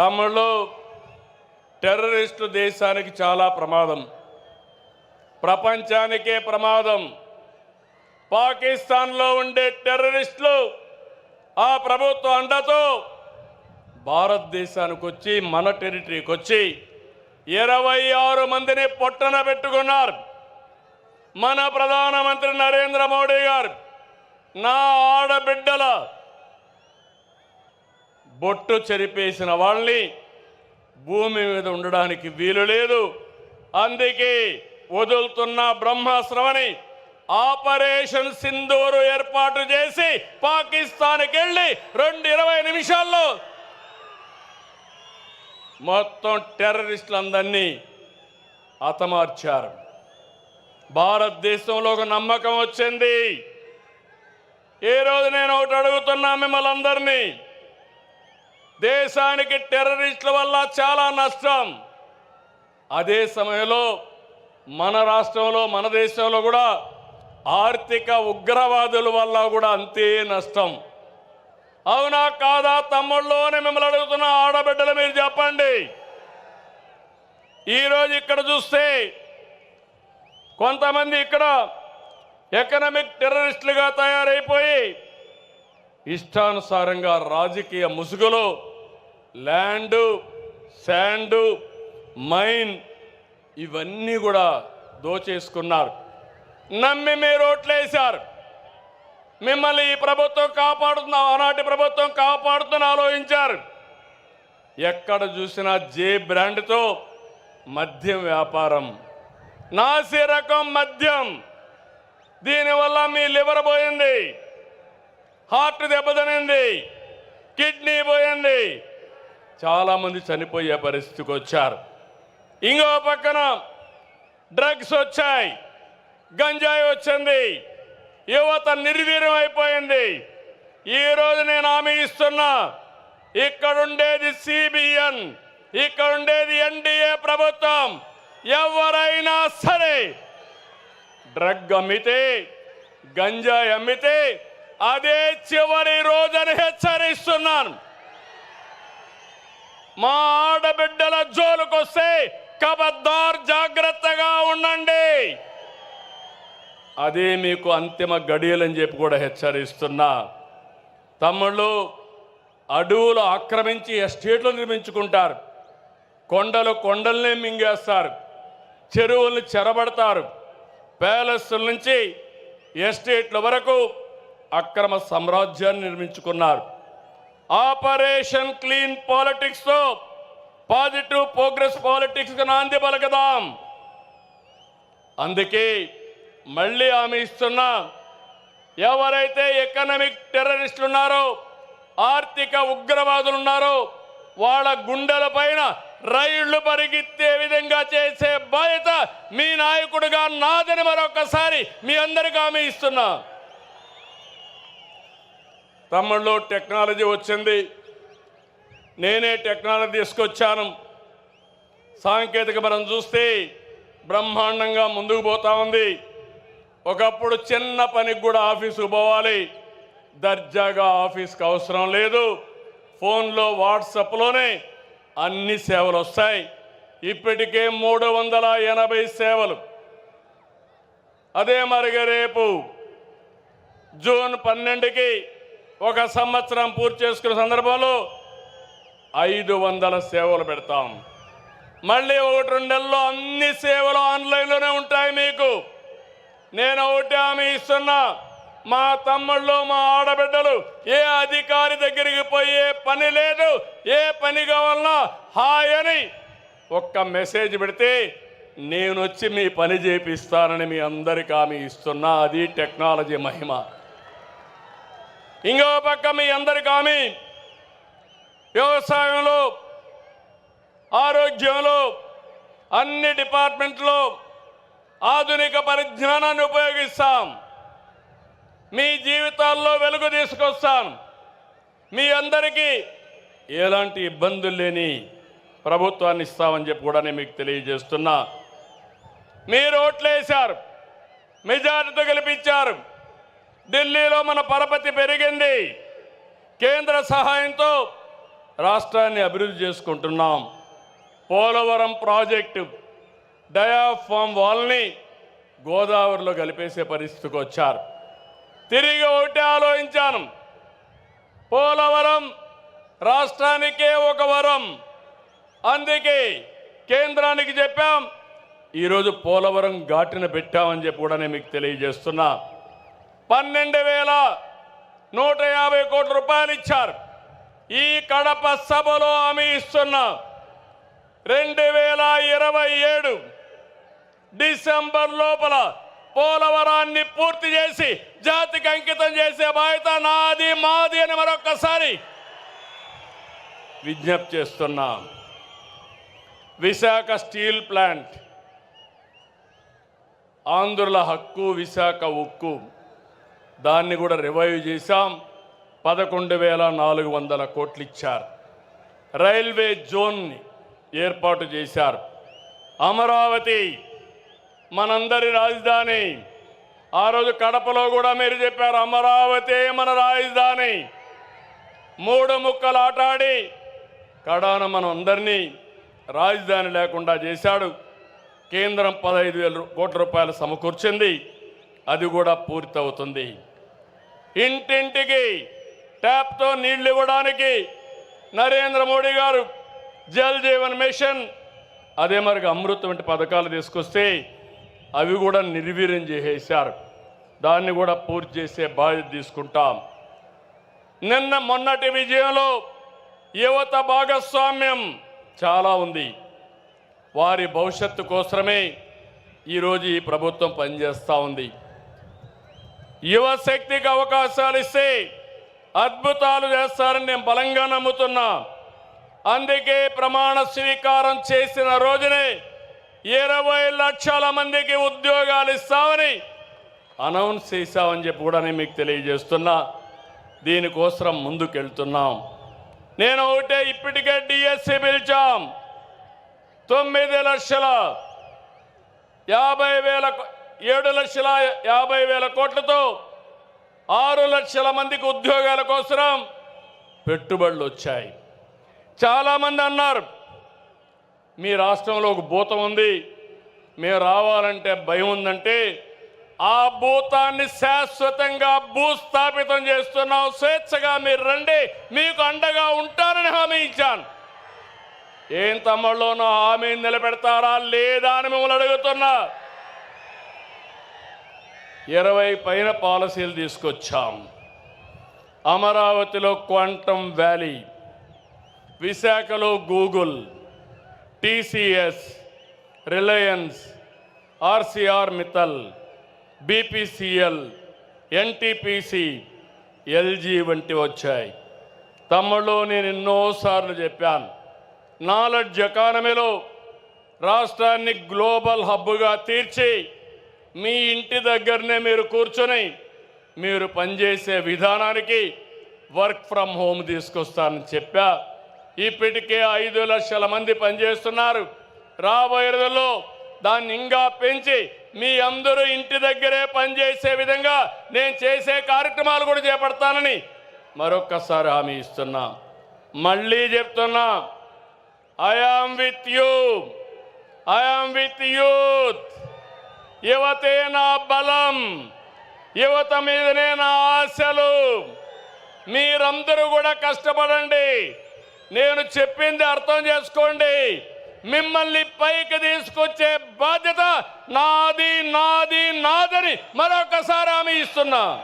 తమ్ముళ్ళు టెర్రరిస్టు దేశానికి చాలా ప్రమాదం. ప్రపంచానికే ప్రమాదం. పాకిస్తాన్లో ఉండే టెర్రరిస్టులు ఆ ప్రభుత్వ అండతో భారతదేశానికి వచ్చి మన టెరిటరీకి వచ్చి ఇరవై ఆరు మందిని పొట్టన పెట్టుకున్నారు. మన ప్రధానమంత్రి నరేంద్ర మోడీ గారు నా ఆడబిడ్డల బొట్టు చెరిపేసిన వాళ్ళని భూమి మీద ఉండడానికి వీలు లేదు. అందుకే వదులుతున్న బ్రహ్మాస్త్రమని ఆపరేషన్ సింధూరు ఏర్పాటు చేసి పాకిస్తాన్కి వెళ్ళి రెండు ఇరవై నిమిషాల్లో మొత్తం టెర్రరిస్టులందరినీ హతమార్చారు. భారతదేశంలో ఒక నమ్మకం వచ్చింది. ఏ రోజు నేను ఒకటి అడుగుతున్నా మిమ్మల్ని అందరినీ? దేశానికి టెర్రరిస్టుల వల్ల చాలా నష్టం. అదే సమయంలో మన రాష్ట్రంలో మన దేశంలో కూడా ఆర్థిక ఉగ్రవాదుల వల్ల కూడా అంతే నష్టం. అవునా కాదా తమ్ముళ్ళు మిమ్మల్ని అడుగుతున్న ఆడబిడ్డలు మీరు చెప్పండి. ఈరోజు ఇక్కడ చూస్తే కొంతమంది ఇక్కడ ఎకనామిక్ టెర్రరిస్టులుగా తయారైపోయి ఇష్టానుసారంగా రాజకీయ ముసుగులో ల్యాండు శాండు మైన్ ఇవన్నీ కూడా దోచేసుకున్నారు. నమ్మి మీరు ఓట్లేశారు మిమ్మల్ని ఈ ప్రభుత్వం కాపాడుతున్న ఆనాటి ప్రభుత్వం కాపాడుతున్న ఆలోచించారు. ఎక్కడ చూసినా జే బ్రాండ్తో మద్యం వ్యాపారం. నాసి రకం మద్యం. దీనివల్ల మీ లివర్ పోయింది. హార్ట్ దెబ్బతినింది. కిడ్నీ పోయింది. చాలామంది చనిపోయే పరిస్థితికి వచ్చారు. ఇంకో పక్కన డ్రగ్స్ వచ్చాయి. గంజాయి వచ్చింది. యువత నిర్వీర్యం అయిపోయింది. ఈరోజు నేను హామీ ఇస్తున్నా ఇక్కడుండేది సిబిఎన్ ఇక్కడుండేది ఎన్డీఏ ప్రభుత్వం. ఎవరైనా సరే డ్రగ్ అమ్మితే గంజాయి అమ్మితే అదే చివరి రోజని హెచ్చరిస్తున్నాను. మా ఆడబిడ్డల జోలుకొస్తే కబద్దార్ జాగ్రత్తగా ఉండండి. అదే మీకు అంతిమ గడియలని చెప్పి కూడా హెచ్చరిస్తున్నా. తమ్ముళ్ళు అడవులు ఆక్రమించి ఎస్టేట్లు నిర్మించుకుంటారు. కొండలు కొండల్నే మింగేస్తారు. చెరువుల్ని చెరబడతారు. ప్యాలెస్ల నుంచి ఎస్టేట్ల వరకు అక్రమ సామ్రాజ్యాన్ని నిర్మించుకున్నారు. ఆపరేషన్ క్లీన్ పాలిటిక్స్తో పాజిటివ్ ప్రోగ్రెస్ పాలిటిక్స్కి నాంది పలకదాం. అందుకే మళ్ళీ ఆమె ఇస్తున్నా ఎవరైతే ఎకనామిక్ టెర్రరిస్టులు ఉన్నారో ఆర్థిక ఉగ్రవాదులు ఉన్నారో వాళ్ళ గుండెల పైన రైళ్ళు పరిగెత్తే విధంగా చేసే బాధ్యత మీ నాయకుడిగా నాదని మరొకసారి మీ అందరికీ హామీ ఇస్తున్నా. తమ్ముళ్ళు టెక్నాలజీ వచ్చింది. నేనే టెక్నాలజీ తీసుకొచ్చాను. సాంకేతిక మనం చూస్తే బ్రహ్మాండంగా ముందుకు పోతా ఉంది. ఒకప్పుడు చిన్న పనికి కూడా ఆఫీసుకు పోవాలి. దర్జాగా ఆఫీస్కి అవసరం లేదు. ఫోన్లో వాట్సాప్లోనే అన్ని సేవలు వస్తాయి. ఇప్పటికే మూడు వందల ఎనభై సేవలు. అదే మరిగా రేపు జూన్ పన్నెండుకి ఒక సంవత్సరం పూర్తి చేసుకున్న సందర్భంలో ఐదు వందల సేవలు పెడతాం. మళ్ళీ ఒకటి రెండు నెలల్లో అన్ని సేవలు ఆన్లైన్లోనే ఉంటాయి మీకు. నేను ఒకటి ఆమె ఇస్తున్నా మా తమ్ముళ్ళు మా ఆడబిడ్డలు ఏ అధికారి దగ్గరికి పోయే పని లేదు ఏ పని కావాలన్నా హాయ్ అని ఒక్క మెసేజ్ పెడితే నేను వచ్చి మీ పని చేపిస్తానని మీ అందరికీ ఆమె ఇస్తున్నా. అది టెక్నాలజీ మహిమ. ఇంకో పక్క మీ అందరికి హామీ వ్యవసాయంలో ఆరోగ్యంలో అన్ని డిపార్ట్మెంట్లో ఆధునిక పరిజ్ఞానాన్ని ఉపయోగిస్తాం. మీ జీవితాల్లో వెలుగు తీసుకొస్తాం. మీ అందరికీ ఎలాంటి ఇబ్బందులు లేని ప్రభుత్వాన్ని ఇస్తామని చెప్పి కూడా నేను మీకు తెలియజేస్తున్నా. మీరు ఓట్లేశారు. మెజారిటీతో గెలిపించారు. ఢిల్లీలో మన పరపతి పెరిగింది. కేంద్ర సహాయంతో రాష్ట్రాన్ని అభివృద్ధి చేసుకుంటున్నాం. పోలవరం ప్రాజెక్టు డయాఫామ్ వాల్ని గోదావరిలో కలిపేసే పరిస్థితికి వచ్చారు. తిరిగి ఒకటి ఆలోచించాను. పోలవరం రాష్ట్రానికే ఒక వరం. అందుకే కేంద్రానికి చెప్పాం ఈరోజు పోలవరం ఘాటిన పెట్టామని చెప్పి కూడా నేను మీకు తెలియజేస్తున్నా. పన్నెండు వేల నూట యాభై కోట్ల రూపాయలు ఇచ్చారు. ఈ కడప సభలో హామీ ఇస్తున్న. రెండు వేల ఇరవై ఏడు డిసెంబర్ లోపల పోలవరాన్ని పూర్తి చేసి జాతికి అంకితం చేసే బాధ్యత నాది మాది అని మరొక్కసారి విజ్ఞప్తి చేస్తున్నా. విశాఖ స్టీల్ ప్లాంట్ ఆంధ్రుల హక్కు విశాఖ ఉక్కు. దాన్ని కూడా రివైవ్ చేశాం. పదకొండు వేల నాలుగు వందల కోట్లు ఇచ్చారు రైల్వే జోన్ని ఏర్పాటు చేశారు. అమరావతి మనందరి రాజధాని. ఆ రోజు కడపలో కూడా మీరు చెప్పారు అమరావతి మన రాజధాని. మూడు ముక్కలు ఆటాడి కడాన మనం అందరినీ రాజధాని లేకుండా చేశాడు. కేంద్రం పదహైదు వేల కోట్ల రూపాయలు సమకూర్చింది. అది కూడా పూర్తవుతుంది. ఇంటింటికి ట్యాప్తో నీళ్ళు ఇవ్వడానికి నరేంద్ర మోడీ గారు జల్ జీవన్ మిషన్ అదే మరి అమృత్ వంటి పథకాలు తీసుకొస్తే అవి కూడా నిర్వీర్యం చేసేశారు. దాన్ని కూడా పూర్తి చేసే బాధ్యత తీసుకుంటాం. నిన్న మొన్నటి విజయంలో యువత భాగస్వామ్యం చాలా ఉంది. వారి భవిష్యత్తు కోసమే ఈరోజు ఈ ప్రభుత్వం పనిచేస్తూ ఉంది. యువశక్తికి అవకాశాలు ఇస్తే అద్భుతాలు చేస్తారని నేను బలంగా నమ్ముతున్నా. అందుకే ప్రమాణ స్వీకారం చేసిన రోజునే ఇరవై లక్షల మందికి ఉద్యోగాలు ఇస్తామని అనౌన్స్ చేశామని చెప్పి కూడా నేను మీకు తెలియజేస్తున్నా. దీనికోసం ముందుకెళ్తున్నాం. నేను ఒకటే ఇప్పటికే డిఎస్సి పిలిచాం. తొమ్మిది లక్షల యాభై వేల ఏడు లక్షల యాభై వేల కోట్లతో ఆరు లక్షల మందికి ఉద్యోగాల కోసం పెట్టుబడులు వచ్చాయి. చాలామంది అన్నారు మీ రాష్ట్రంలో ఒక భూతం ఉంది మేము రావాలంటే భయం ఉందంటే ఆ భూతాన్ని శాశ్వతంగా భూస్థాపితం చేస్తున్నాం స్వేచ్ఛగా మీరు రండి మీకు అండగా ఉంటారని హామీ ఇచ్చాను. ఏం తమ్ముళ్ళోనో హామీ హామీని నిలబెడతారా లేదా అని మిమ్మల్ని అడుగుతున్నా. ఇరవై పైన పాలసీలు తీసుకొచ్చాం. అమరావతిలో క్వాంటమ్ వ్యాలీ విశాఖలో Google TCS Reliance RCR Mittal BPCL NTPC LG వంటి వచ్చాయి. తమ్ముళ్ళు నేను ఎన్నోసార్లు చెప్పాను నాలెడ్జ్ ఎకానమీలో రాష్ట్రాన్ని గ్లోబల్ హబ్గా తీర్చి మీ ఇంటి దగ్గరనే మీరు కూర్చొని మీరు పనిచేసే విధానానికి వర్క్ ఫ్రమ్ హోమ్ తీసుకొస్తానని చెప్పా. ఇప్పటికే ఐదు లక్షల మంది పనిచేస్తున్నారు. రాబోయే రోజుల్లో దాన్ని ఇంకా పెంచి మీ అందరూ ఇంటి దగ్గరే పనిచేసే విధంగా నేను చేసే కార్యక్రమాలు కూడా చేపడతానని మరొక్కసారి హామీ ఇస్తున్నా. మళ్ళీ చెప్తున్నా I am with you I am with youth యువతే నా బలం యువత మీదనే నా ఆశలు. మీరందరూ కూడా కష్టపడండి. నేను చెప్పింది అర్థం చేసుకోండి. మిమ్మల్ని పైకి తీసుకొచ్చే బాధ్యత నాది నాది నాదని మరొకసారి హామీ ఇస్తున్నా.